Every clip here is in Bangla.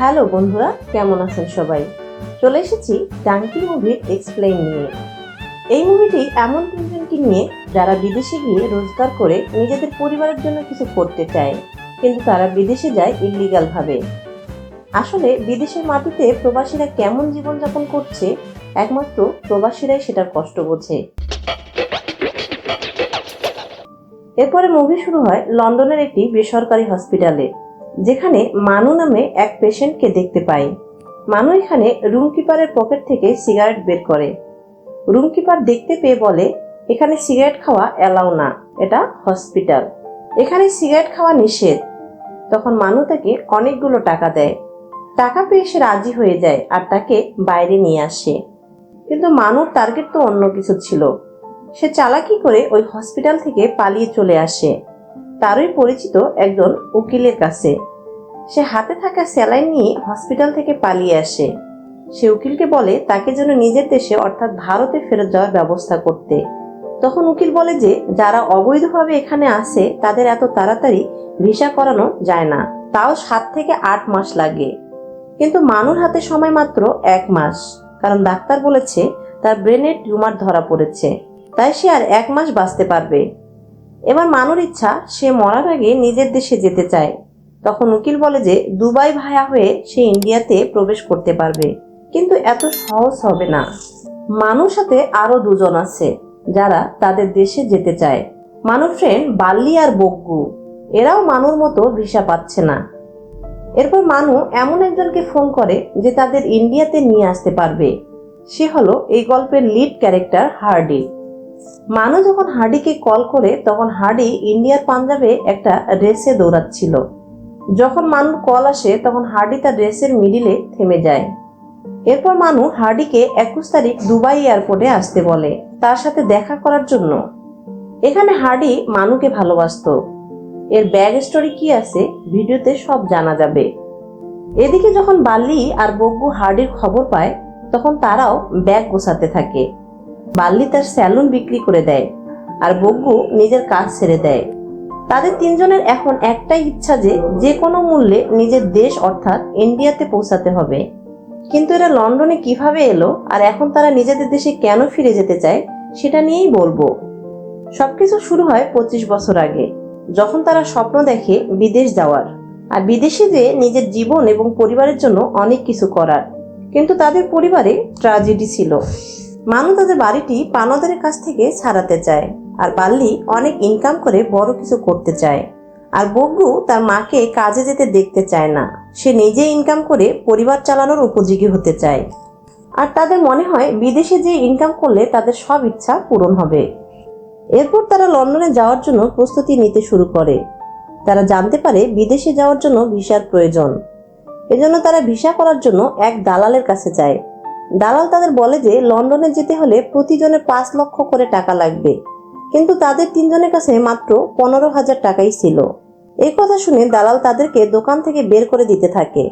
হ্যালো বন্ধুরা, কেমন আছেন সবাই? চলে এসেছি ডাঙ্কি মুভির এক্সপ্লেইন নিয়ে। এই মুভিটি এমন তিনজনকে নিয়ে যারা বিদেশে গিয়ে রোজগার করে নিজেদের পরিবারের জন্য কিছু করতে চায়, কিন্তু তারা বিদেশে যায় ইল্লিগাল ভাবে। আসলে বিদেশের মাটিতে প্রবাসীরা কেমন জীবনযাপন করছে, একমাত্র প্রবাসীরাই সেটার কষ্ট বোঝে। এরপরে মুভি শুরু হয় লন্ডনের একটি বেসরকারি হসপিটালে যেখানে মানু নামে এক পেশেন্টকে দেখতে পাই। মানু এখানে রুম কিপারের পকেট থেকে সিগারেট বের করে। রুম কিপার দেখতে পেয়ে বলে, এখানে সিগারেট খাওয়া অ্যালাউ না, এটা হসপিটাল। এখানে সিগারেট খাওয়া নিষেধ। তখন মানু তাকে অনেকগুলো টাকা দেয়। টাকা পেয়ে সে রাজি হয়ে যায় আর তাকে বাইরে নিয়ে আসে। কিন্তু মানুর টার্গেট তো অন্য কিছু ছিল। সে চালাকি করে ওই হসপিটাল থেকে পালিয়ে চলে আসে। তারই পরিচিত একজন উকিলের কাছে। সে হাতে থাকা স্যালাইন নিয়ে হসপিটাল থেকে পালিয়ে আসে। সে উকিলকে বলে, তাকে যেন নিজের দেশে অর্থাৎ ভারতে ফেরত যাওয়ার ব্যবস্থা করতে। তখন উকিল বলে যে, যারা অবৈধভাবে এখানে আসে তাদের এত তাড়াতাড়ি ভিসা করানো যায় না। তাও সাত থেকে আট মাস লাগে। কিন্তু মানুর হাতে সময় মাত্র এক মাস। কারণ ডাক্তার বলেছে, তার ব্রেনের টিউমার ধরা পড়েছে। তাই সে আর এক মাস বাঁচতে পারবে। এবার মানুর ইচ্ছা, সে মরার আগে নিজের দেশে যেতে চায়। তখন উকিল বলে যে, দুবাই ভায়া হয়ে সে ইন্ডিয়াতে প্রবেশ করতে পারবে। কিন্তু এত সহজ হবে না। মানুষ সাথে আরও দুজন আছে, যারা তাদের দেশে যেতে চায়। মানুষ ফ্রেন্ড বাল্লি আর বগ্গু। এরাও মানুর মতো ভিসা পাচ্ছে না। এরপর মানু এমন একজনকে ফোন করে যে তাদের ইন্ডিয়াতে নিয়ে আসতে পারবে। সে হলো এই গল্পের লিড ক্যারেক্টার হার্ডি। মানু যখন হার্ডিকে কল করে, তখন হার্ডি ইন্ডিয়ার পাঞ্জাবে একটা রেসে দৌড়াচ্ছিল। যখন মানুর কল আসে, তখন হার্ডি তার রেসের মিডিলে থেমে যায়। এরপর মানু হার্ডিকে একুশ তারিখ দুবাই এয়ারপোর্টে আসতে বলে, তার সাথে দেখা করার জন্য। এখানে হার্ডি মানুকে ভালোবাসতো। এর ব্যাগ স্টোরি কি আছে, ভিডিওতে সব জানা যাবে। এদিকে যখন বাল্লি আর বগ্গু হার্ডির খবর পায়, তখন তারাও ব্যাগ গোছাতে থাকে। বাল্লি তার স্যালুন বিক্রি করে দেয় আর বগ্গু নিজের কাজ ছেড়ে দেয়। তাদের তিনজনের এখন একটাই ইচ্ছা যে যে কোনো মূল্যে নিজের দেশ অর্থাৎ ইন্ডিয়াতে পৌঁছাতে হবে। কিন্তু এরা লন্ডনে কীভাবে এলো আর এখন তারা নিজেদের দেশে কেন ফিরে যেতে চায়, সেটা নিয়েই বলব। সবকিছু শুরু হয় পঁচিশ বছর আগে, যখন তারা স্বপ্ন দেখে বিদেশ যাওয়ার। আর বিদেশে যে নিজের জীবন এবং পরিবারের জন্য অনেক কিছু করার। কিন্তু তাদের পরিবারে ট্রাজেডি ছিল। মানু তাদের বাড়িটি পানদারের কাছ থেকে ছাড়াতে চায় আর বাল্লি অনেক ইনকাম করে বড় কিছু করতে চায়। আর বগ্গু তার মাকে কাজে যেতে দেখতে চায় না। সে নিজে ইনকাম করে পরিবার চালানোর উপযোগী হতে চায়। আর তাদের মনে হয় বিদেশে যে ইনকাম করলে তাদের সব ইচ্ছা পূরণ হবে। এরপর তারা লন্ডনে যাওয়ার জন্য প্রস্তুতি নিতে শুরু করে। তারা জানতে পারে বিদেশে যাওয়ার জন্য ভিসার প্রয়োজন। এজন্য তারা ভিসা করার জন্য এক দালালের কাছে যায়। দালাল তাদের বলে যে, লন্ডনে যেতে হলে প্রতিজনে পাঁচ লক্ষ করে টাকা লাগবে। কিন্তু তাদের তিনজনের কাছে মাত্র পনেরো হাজার টাকাই ছিল। এই কথা শুনে দালাল তাদেরকে দোকান থেকে বের করে দিতে থাকে।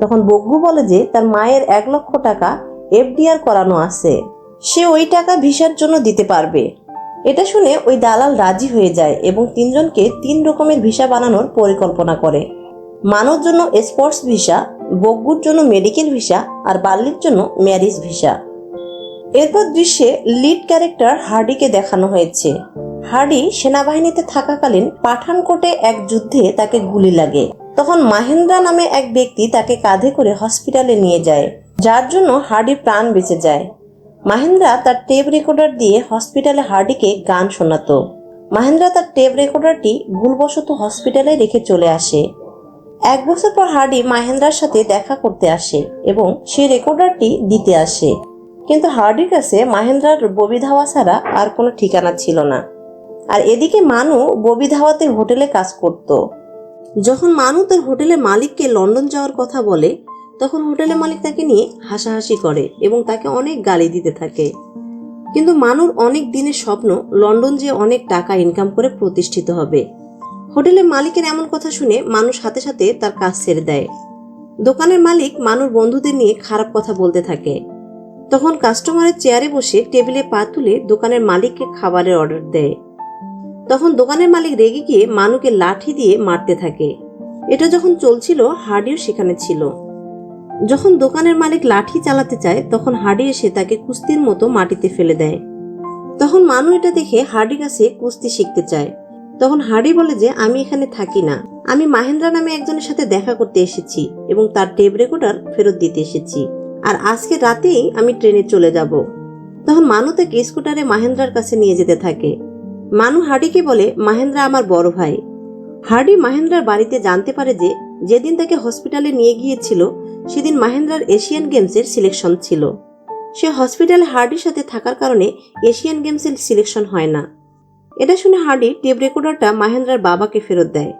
তখন বগ্গু বলে যে, তার মায়ের এক লক্ষ টাকা এফডিআর করানো আছে। সে ওই টাকা ভিসার জন্য দিতে পারবে। এটা শুনে ওই দালাল রাজি হয়ে যায় এবং তিনজনকে তিন রকমের ভিসা বানানোর পরিকল্পনা করে। মানব জন্য স্পোর্টস ভিসা বগ্গুর জন্য মেডিকেল ভিসা আর বাল্লির জন্য ম্যারিজ ভিসা। এরপর দৃশ্যে লিড ক্যারেক্টার হার্ডিকে দেখানো হয়েছে। হার্ডি সেনাবাহিনীতে থাকাকালীন পাঠানকোটে এক যুদ্ধে তাকে গুলি লাগে। তখন মাহেন্দ্রা নামে এক ব্যক্তি তাকে কাঁধে করে হসপিটালে নিয়ে যায়, যার জন্য হার্ডি প্রাণ বেঁচে যায়। মাহেন্দ্রা তার টেপ রেকর্ডার দিয়ে হসপিটালে হার্ডিকে গান শোনাতো। মাহেন্দ্রা তার টেপ রেকর্ডারটি ভুলবশত হসপিটালে রেখে চলে আসে। এক বছর পর হার্ডি মাহেন্দ্রার সাথে দেখা করতে আসে এবং সে রেকর্ডারটি দিতে আসে। কিন্তু হার্ডির কাছে মাহেন্দ্রার ববি ধাওয়া ছাড়া আর কোনো ঠিকানা ছিল না। আর এদিকে মানু ববি ধাওয়াতে হোটেলে কাজ করত। যখন মানু তার হোটেলের মালিককে লন্ডন যাওয়ার কথা বলে, তখন হোটেলের মালিক তাকে নিয়ে হাসাহাসি করে এবং তাকে অনেক গালি দিতে থাকে। কিন্তু মানুর অনেক দিনের স্বপ্ন লন্ডন যে অনেক টাকা ইনকাম করে প্রতিষ্ঠিত হবে। হোটেলের মালিকের এমন কথা শুনে মানুষ সাথে সাথে তার কাজ ছেড়ে দেয়। দোকানের মালিক মানুর বন্ধুদের নিয়ে খারাপ কথা বলতে থাকে। তখন কাস্টমারের চেয়ারে বসে টেবিলে পা তুলে দোকানের মালিককে খাবারের অর্ডার দেয়। তখন দোকানের মালিক রেগে গিয়ে মানুকে লাঠি দিয়ে মারতে থাকে। এটা যখন চলছিল, হার্ডিও সেখানে ছিল। যখন দোকানের মালিক লাঠি চালাতে চায়, তখন হার্ডি এসে তাকে কুস্তির মতো মাটিতে ফেলে দেয়। তখন মানু এটা দেখে হার্ডির কাছে কুস্তি শিখতে চায়। তখন হার্ডি বলে যে, আমি এখানে থাকি না। আমি মাহেন্দ্রা নামে একজনের সাথে দেখা করতে এসেছি এবং তার টেপ রেকর্ডার ফেরত দিতে এসেছি। আর আজকে রাতেই আমি ট্রেনে চলে যাব। তখন মানু তাকে স্কুটারে মাহেন্দ্রার কাছে নিয়ে যেতে থাকে। মানু হার্ডিকে বলে, মাহেন্দ্রা আমার বড় ভাই। হার্ডি মাহেন্দ্রার বাড়িতে জানতে পারে যে, যেদিন তাকে হসপিটালে নিয়ে গিয়েছিল, সেদিন মাহেন্দ্রার এশিয়ান গেমসের সিলেকশন ছিল। সে হসপিটালে হার্ডির সাথে থাকার কারণে এশিয়ান গেমসের সিলেকশন হয় না। এটা শুনে হার্ডি টেপ রেকর্ডারটা মাহেন্দ্রার বাবাকে ফেরত দেয়।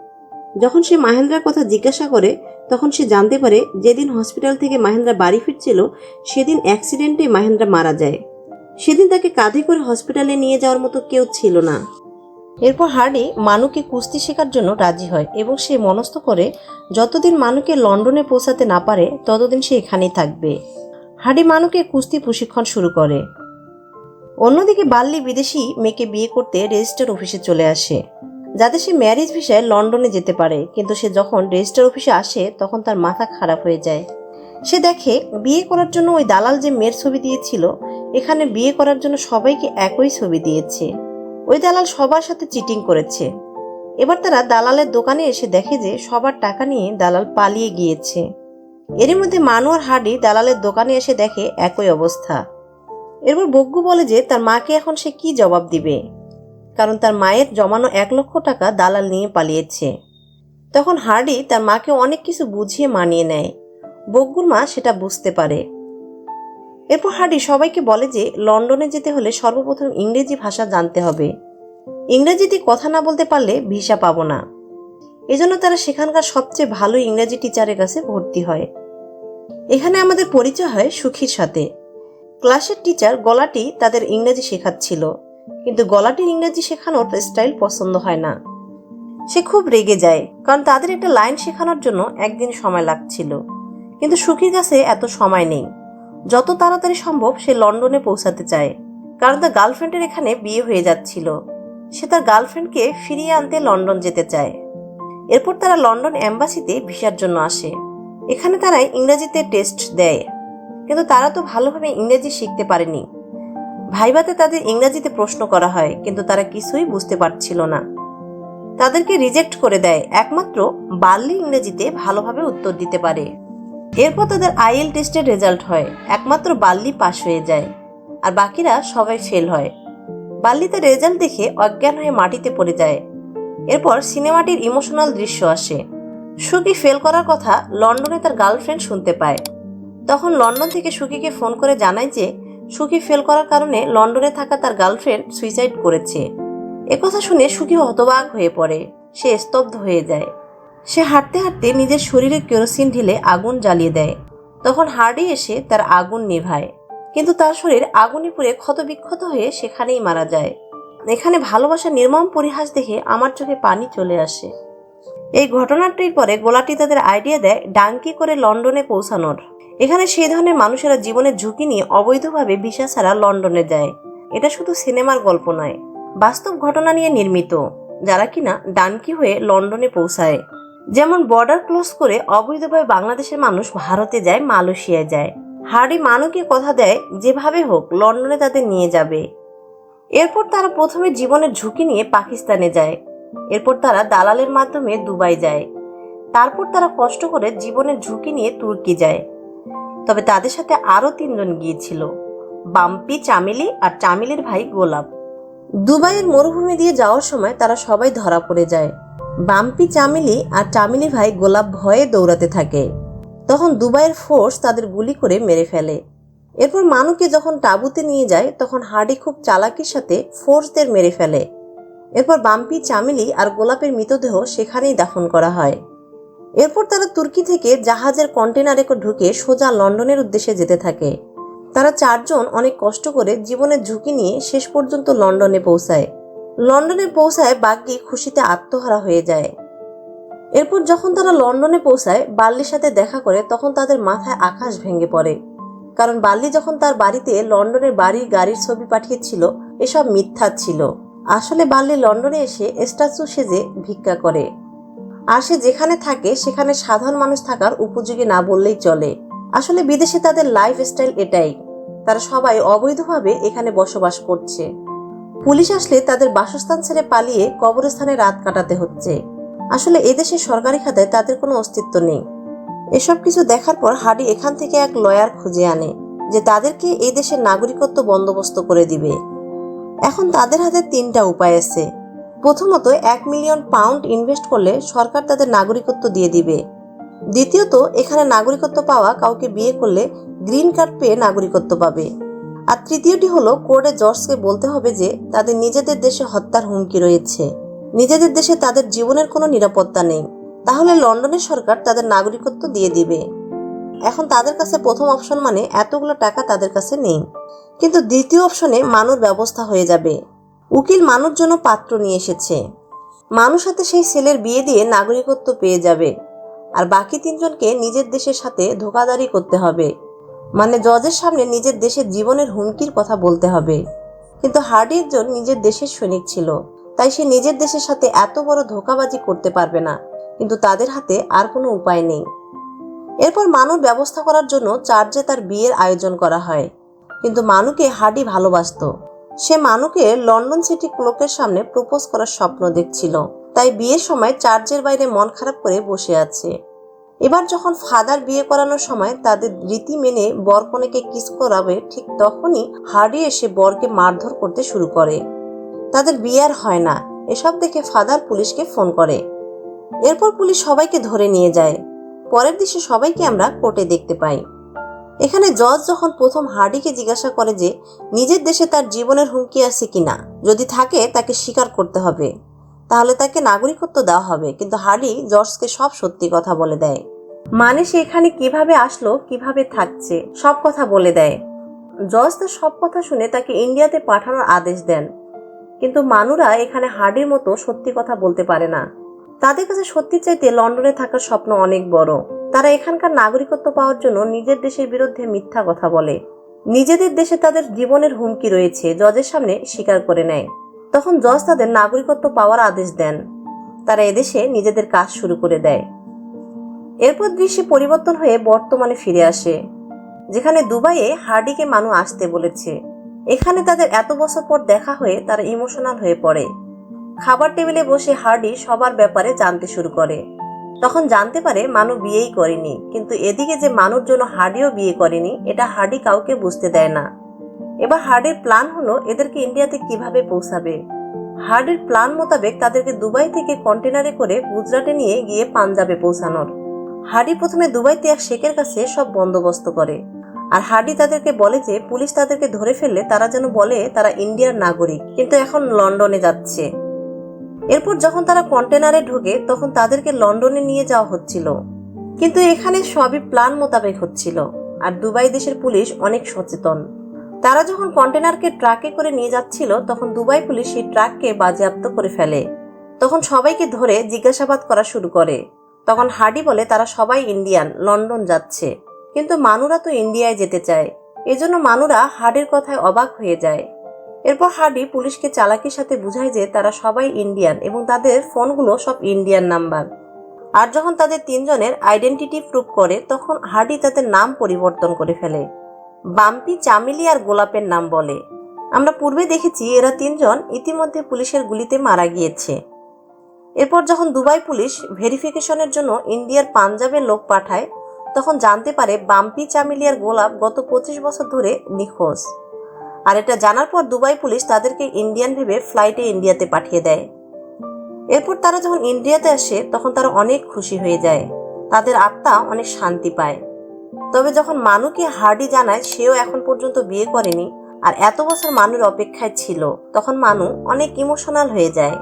যখন সে মাহেন্দ্রার কথা জিজ্ঞাসা করে, তখন সে জানতে পারে যেদিন হসপিটাল থেকে মাহেন্দ্রা বাড়ি ফিরছিল, সেদিন অ্যাক্সিডেন্টে মাহেন্দ্রা মারা যায়। সেদিন তাকে কাঁধে করে হসপিটালে নিয়ে যাওয়ার মতো কেউ ছিল না। এরপর হার্ডি মানুকে কুস্তি শেখার জন্য রাজি হয় এবং সে মনস্থ করে, যতদিন মানুকে লন্ডনে পৌঁছাতে না পারে, ততদিন সে এখানেই থাকবে। হার্ডি মানুকে কুস্তি প্রশিক্ষণ শুরু করে। অন্যদিকে বাল্লি বিদেশি মেয়েকে বিয়ে করতে রেজিস্টার অফিসে চলে আসে। যাতে সে ম্যারেজ ভিসায় লন্ডনে যেতে পারে, কিন্তু সে যখন রেজিস্টার অফিসে আসে, তখন তার মাথা খারাপ হয়ে যায়। সে দেখে, বিয়ে করার জন্য ওই দালাল যে মেয়ের ছবি দিয়েছিল, এখানে বিয়ে করার জন্য সবাইকে একই ছবি দিয়েছে। ওই দালাল সবার সাথে চিটিং করেছে। এবার তারা দালালের দোকানে এসে দেখে যে সবার টাকা নিয়ে দালাল পালিয়ে গিয়েছে। এরই মধ্যে মানু আর হাডি দালালের দোকানে এসে দেখে একই অবস্থা। এরপর বগ্গু বলে যে, তার মাকে এখন সে কি জবাব দিবে? কারণ তার মায়ের জমানো এক লক্ষ টাকা দালাল নিয়ে পালিয়েছে। তখন হার্ডি তার মাকে অনেক কিছু বুঝিয়ে মানিয়ে নেয়। বগ্গুর মা সেটা বুঝতে পারে। এরপর হার্ডি সবাইকে বলে যে, লন্ডনে যেতে হলে সর্বপ্রথম ইংরেজি ভাষা জানতে হবে। ইংরেজিতে কথা না বলতে পারলে ভিসা পাবো না। এজন্য তারা সেখানকার সবচেয়ে ভালো ইংরেজি টিচারের কাছে ভর্তি হয়। এখানে আমাদের পরিচয় হয় সুখীর সাথে। ক্লাসের টিচার গলাটি তাদের ইংরেজি শেখাচ্ছিল। কিন্তু গলাটির ইংরেজি শেখানোর স্টাইল পছন্দ হয় না। সে খুব রেগে যায়, কারণ তাদের একটা লাইন শেখানোর জন্য একদিন সময় লাগছিল। কিন্তু সুখীর কাছে এত সময় নেই। যত তাড়াতাড়ি সম্ভব সে লন্ডনে পৌঁছাতে চায়, কারণ তার গার্লফ্রেন্ডের এখানে বিয়ে হয়ে যাচ্ছিল। সে তার গার্লফ্রেন্ডকে ফিরিয়ে আনতে লন্ডন যেতে চায়। এরপর তারা লন্ডন অ্যাম্বাসিতে ভিসার জন্য আসে। এখানে তারা ইংরেজিতে টেস্ট দেয়। কিন্তু তারা তো ভালোভাবে ইংরেজি শিখতে পারেনি। ভাইভাতে তাদের ইংরেজিতে প্রশ্ন করা হয়, কিন্তু তারা কিছুই বুঝতে পারছিল না। তাদেরকে রিজেক্ট করে দেয়, একমাত্র বাল্লি ইংরেজিতে ভালোভাবে উত্তর দিতে পারে। এরপর তাদের আইএল টেস্টের রেজাল্ট হয়, একমাত্র বাল্লি পাশ হয়ে যায়, আর বাকিরা সবাই ফেল হয়। বাল্লি তার রেজাল্ট দেখে অজ্ঞান হয়ে মাটিতে পড়ে যায়। এরপর সিনেমাটির ইমোশনাল দৃশ্য আসে। সুকি ফেল করার কথা লন্ডনে তার গার্লফ্রেন্ড শুনতে পায়। তখন লন্ডন থেকে সুকিকে ফোন করে জানায় যে, সুকি ফেল করার কারণে লন্ডনে থাকা তার গার্লফ্রেন্ড সুইসাইড করেছে। একথা শুনে সুকি হতবাক হয়ে পড়ে। সে স্তব্ধ হয়ে যায়। সে হাঁটতে হাঁটতে নিজের শরীরে কেরোসিন ঢেলে আগুন জ্বালিয়ে দেয়। তখন হার্ডি এসে তার আগুন নিভায়। কিন্তু তার শরীর আগুনে পুড়ে ক্ষতবিক্ষত হয়ে সেখানেই মারা যায়। এখানে ভালোবাসা নির্মম পরিহাস দেখে আমার চোখে পানি চলে আসে। এই ঘটনাটির পরে গোলাটি তাদের আইডিয়া দেয় ডাঙ্কি করে লন্ডনে পৌঁছানোর। এখানে সেই ধরনের মানুষেরা জীবনের ঝুঁকি নিয়ে অবৈধভাবে ভিসা ছাড়া লন্ডনে যায়। এটা শুধু সিনেমার গল্প নয়, বাস্তব ঘটনা নিয়ে নির্মিত, যারা কিনা ডানকি হয়ে লন্ডনে পৌঁছায়। যেমন বর্ডার ক্লোজ করে অবৈধভাবে বাংলাদেশের মানুষ ভারতে যায় মালয়েশিয়ায় যায়। হার্ডি মানুকে কথা দেয়, যেভাবে হোক, লন্ডনে তাদের নিয়ে যাবে। এরপর তারা প্রথমে জীবনের ঝুঁকি নিয়ে পাকিস্তানে যায়। এরপর তারা দালালের মাধ্যমে দুবাই যায়। তারপর তারা কষ্ট করে জীবনের ঝুঁকি নিয়ে তুর্কি যায়। তবে তাদের সাথে আরও তিনজন গিয়েছিল, বাম্পি, চামেলি আর চামেলির ভাই গোলাপ। দুবাইয়ের মরুভূমি দিয়ে যাওয়ার সময় তারা সবাই ধরা পড়ে যায়। বাম্পি, চামেলি আর চামেলি ভাই গোলাপ ভয়ে দৌড়াতে থাকে। তখন দুবাইয়ের ফোর্স তাদের গুলি করে মেরে ফেলে। এরপর মানুকে যখন টাবুতে নিয়ে যায়, তখন হার্ডি খুব চালাকির সাথে ফোর্সদের মেরে ফেলে। এরপর বাম্পি, চামেলি আর গোলাপের মৃতদেহ সেখানেই দাফন করা হয়। এরপর তারা তুর্কি থেকে জাহাজের কন্টেনারে ঢুকে সোজা লন্ডনের উদ্দেশ্যে যেতে থাকে। তারা চারজন অনেক কষ্ট করে জীবনের ঝুঁকি নিয়ে শেষ পর্যন্ত লন্ডনে পৌঁছায়। লন্ডনে পৌঁছায় বাগ্যি খুশিতে আত্মহারা হয়ে যায়। এরপর যখন তারা লন্ডনে পৌঁছায়, বাল্লির সাথে দেখা করে তখন তাদের মাথায় আকাশ ভেঙে পড়ে। কারণ বাল্লি যখন তার বাড়িতে লন্ডনের বাড়ি গাড়ির ছবি পাঠিয়েছিল, এসব মিথ্যা ছিল। আসলে বাল্লি লন্ডনে এসে স্ট্যাচু সেজে ভিক্ষা করে। আর সে যেখানে থাকে, সেখানে সাধারণ মানুষ থাকার উপযোগী না বললেই চলে। আসলে বিদেশে তাদের লাইফ স্টাইল এটাই। তারা সবাই অবৈধভাবে এখানে বসবাস করছে। পুলিশ আসলে তাদের বাসস্থান ছেড়ে পালিয়ে কবরস্থানে রাত কাটাতে হচ্ছে। আসলে এদেশে সরকারি খাতায় তাদের কোনো অস্তিত্ব নেই। এসব কিছু দেখার পর হাডি এখান থেকে এক লয়ার খুঁজে আনে, যে তাদেরকে এই দেশের নাগরিকত্ব বন্দোবস্ত করে দিবে। এখন তাদের হাতে তিনটা উপায় আছে। প্রথমত এক মিলিয়ন পাউন্ড ইনভেস্ট করলে সরকার তাদের নাগরিকত্ব দিয়ে দিবে। দ্বিতীয়ত, এখানে নাগরিকত্ব পাওয়া কাউকে বিয়ে করলে গ্রিন কার্ড পেয়ে নাগরিকত্ব পাবে। আর তৃতীয়টি হলো, কোর্টে জর্জকে বলতে হবে যে তাদের নিজেদের দেশে হত্যার হুমকি রয়েছে। নিজেদের দেশে তাদের জীবনের কোনো নিরাপত্তা নেই। তাহলে লন্ডনের সরকার তাদের নাগরিকত্ব দিয়ে দিবে। এখন তাদের কাছে প্রথম অপশন মানে এতগুলো টাকা তাদের কাছে নেই। কিন্তু দ্বিতীয় অপশনে মানুর ব্যবস্থা হয়ে যাবে। উকিল মানুর জন্য পাত্র নিয়ে এসেছে। মানুষ সাথে সেই ছেলের বিয়ে দিয়ে নাগরিকত্ব পেয়ে যাবে। আর বাকি তিনজনকে নিজের দেশের সাথে ধোকাদারি করতে হবে। মানে জজের সামনে নিজের দেশের জীবনের হুমকির কথা বলতে হবে। কিন্তু হার্ডি একজন নিজের দেশের সৈনিক ছিল। তাই সে নিজের দেশের সাথে এত বড় ধোকাবাজি করতে পারবে না। কিন্তু তাদের হাতে আর কোনো উপায় নেই। এরপর মানুর ব্যবস্থা করার জন্য চার্চে তার বিয়ের আয়োজন করা হয়। কিন্তু মানুকে হার্ডি ভালোবাসতো। সে মানুকে লন্ডন সিটি ক্লোকের সামনে প্রপোজ করার স্বপ্ন দেখছিল। তাই বিয়ের সময় চার্চের বাইরে মন খারাপ করে বসে আছে। এবার যখন ফাদার বিয়ে করানোর সময় তাদের রীতি মেনে বর কনেকে কিস করাবে, ঠিক তখনই হার্ডি এসে বরকে মারধর করতে শুরু করে। তাদের বিয়ে আর হয় না। এসব দেখে ফাদার পুলিশকে ফোন করে। এরপর পুলিশ সবাইকে ধরে নিয়ে যায়। পরের দৃশ্যে সবাইকে আমরা কোর্টে দেখতে পাই। এখানে জজ যখন প্রথম হার্ডিকে জিজ্ঞাসা করে যে, নিজের দেশে তার জীবনের হুমকি আছে কিনা? যদি থাকে, তাকে স্বীকার করতে হবে। তাহলে তাকে নাগরিকত্ব দেওয়া হবে। কিন্তু হার্ডি জর্জকে সব সত্যি কথা বলে দেয়। মানে সে এখানে কীভাবে আসলো, কীভাবে থাকছে, সব কথা বলে দেয়। জজ তার সব কথা শুনে তাকে ইন্ডিয়াতে পাঠানোর আদেশ দেন। কিন্তু মানুরা এখানে হার্ডির মতো সত্যি কথা বলতে পারে না। তাদের কাছে সত্যি চাইতে লন্ডনে থাকার স্বপ্ন অনেক বড়। তারা এখানকার নাগরিকত্ব পাওয়ার জন্য নিজের দেশের বিরুদ্ধে মিথ্যা কথা বলে। নিজেদের দেশে তাদের জীবনের হুমকি রয়েছে, জজের সামনে স্বীকার করে নেয়। তখন জজ তাদের নাগরিকত্ব পাওয়ার আদেশ দেন। তারা এদেশে নিজেদের কাজ শুরু করে দেয়। এরপর দৃশ্যে পরিবর্তন হয়ে বর্তমানে ফিরে আসে, যেখানে দুবাইয়ে হার্ডিকে মানু আসতে বলেছে। এখানে তাদের এত বছর পর দেখা হয়ে তারা ইমোশনাল হয়ে পড়ে। খাবার টেবিলে বসে হার্ডি সবার ব্যাপারে জানতে শুরু করে। তখন জানতে পারে মানু বিয়েই করেনি। কিন্তু এদিকে যে মানুর জন্য হার্ডিও বিয়ে করেনি, এটা হার্ডি কাউকে বুঝতে দেয় না। এবার হার্ডির প্ল্যান হলো এদেরকে ইন্ডিয়াতে কীভাবে পৌঁছাবে। হার্ডির প্ল্যান মোতাবেক তাদেরকে দুবাই থেকে কন্টেনারে করে গুজরাটে নিয়ে গিয়ে পাঞ্জাবে পৌঁছানোর। হার্ডি প্রথমে দুবাইতে এক শেখের কাছে সব বন্দোবস্ত করে। আর হার্ডি তাদেরকে বলে যে, পুলিশ তাদেরকে ধরে ফেললে তারা যেন বলে তারা ইন্ডিয়ার নাগরিক। কিন্তু এখন লন্ডনে যাচ্ছে। এরপর যখন তারা কন্টেনারে ঢোকে, তখন তাদেরকে লন্ডনে নিয়ে যাওয়া হচ্ছিল। কিন্তু এখানে সবই প্ল্যান মোতাবেক হচ্ছিল, আর দুবাই দেশের পুলিশ অনেক সচেতন। তারা যখন কন্টেনারকে ট্রাকে করে নিয়ে যাচ্ছিল, তখন দুবাই পুলিশ সেই ট্রাককে বাজেয়াপ্ত করে ফেলে। তখন সবাইকে ধরে জিজ্ঞাসাবাদ করা শুরু করে। তখন হার্ডি বলে, তারা সবাই ইন্ডিয়ান, লন্ডন যাচ্ছে। কিন্তু মানুরা তো ইন্ডিয়ায় যেতে চায়। এজন্য মানুরা হার্ডির কথায় অবাক হয়ে যায়। এরপর হার্ডি পুলিশকে চালাকির সাথে বুঝায় যে তারা সবাই ইন্ডিয়ান এবং তাদের ফোনগুলো সব ইন্ডিয়ান নাম্বার। আর যখন তাদের তিনজনের আইডেন্টিটি প্রুভ করে, তখন হার্ডি তাদের নাম পরিবর্তন করে ফেলে। বাম্পি, চামেলি আর গোলাপের নাম বলে। আমরা পূর্বে দেখেছি এরা তিনজন ইতিমধ্যে পুলিশের গুলিতে মারা গিয়েছে। এরপর যখন দুবাই পুলিশ ভেরিফিকেশনের জন্য ইন্ডিয়ার পাঞ্জাবের লোক পাঠায়, তখন জানতে পারে বাম্পি, চামেলি আর গোলাপ গত পঁচিশ বছর ধরে নিখোঁজ। আর এটা জানার পর দুবাই পুলিশ তাদেরকে ইন্ডিয়ান ভেবে ফ্লাইটে ইন্ডিয়াতে পাঠিয়ে দেয়। এরপর তারা যখন ইন্ডিয়াতে আসে, তখন তারা অনেক খুশি হয়ে যায়। তাদের আত্মা অনেক শান্তি পায়। তবে যখন মানুকে হার্ডি জানায়, সেও এখন পর্যন্ত বিয়ে করেনি আর এত বছর মানুর অপেক্ষায় ছিল, তখন মানু অনেক ইমোশনাল হয়ে যায়।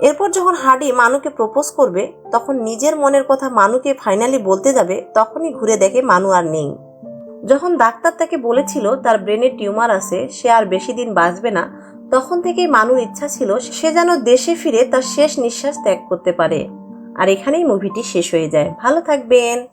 এরপর যখন হার্ডি মানুকে প্রপোজ করবে, তখন নিজের মনের কথা মানুকে ফাইনালি বলতে যাবে, তখনই ঘুরে দেখে মানু আর নেই। যখন ডাক্তার তাকে বলেছিল তার ব্রেনে টিউমার আছে, সে আর বেশি দিন বাঁচবে না, তখন থেকেই মানুর ইচ্ছা ছিল সে যেন দেশে ফিরে তার শেষ নিঃশ্বাস ত্যাগ করতে পারে। আর এখানেই মুভিটি শেষ হয়ে যায়। ভালো থাকবেন।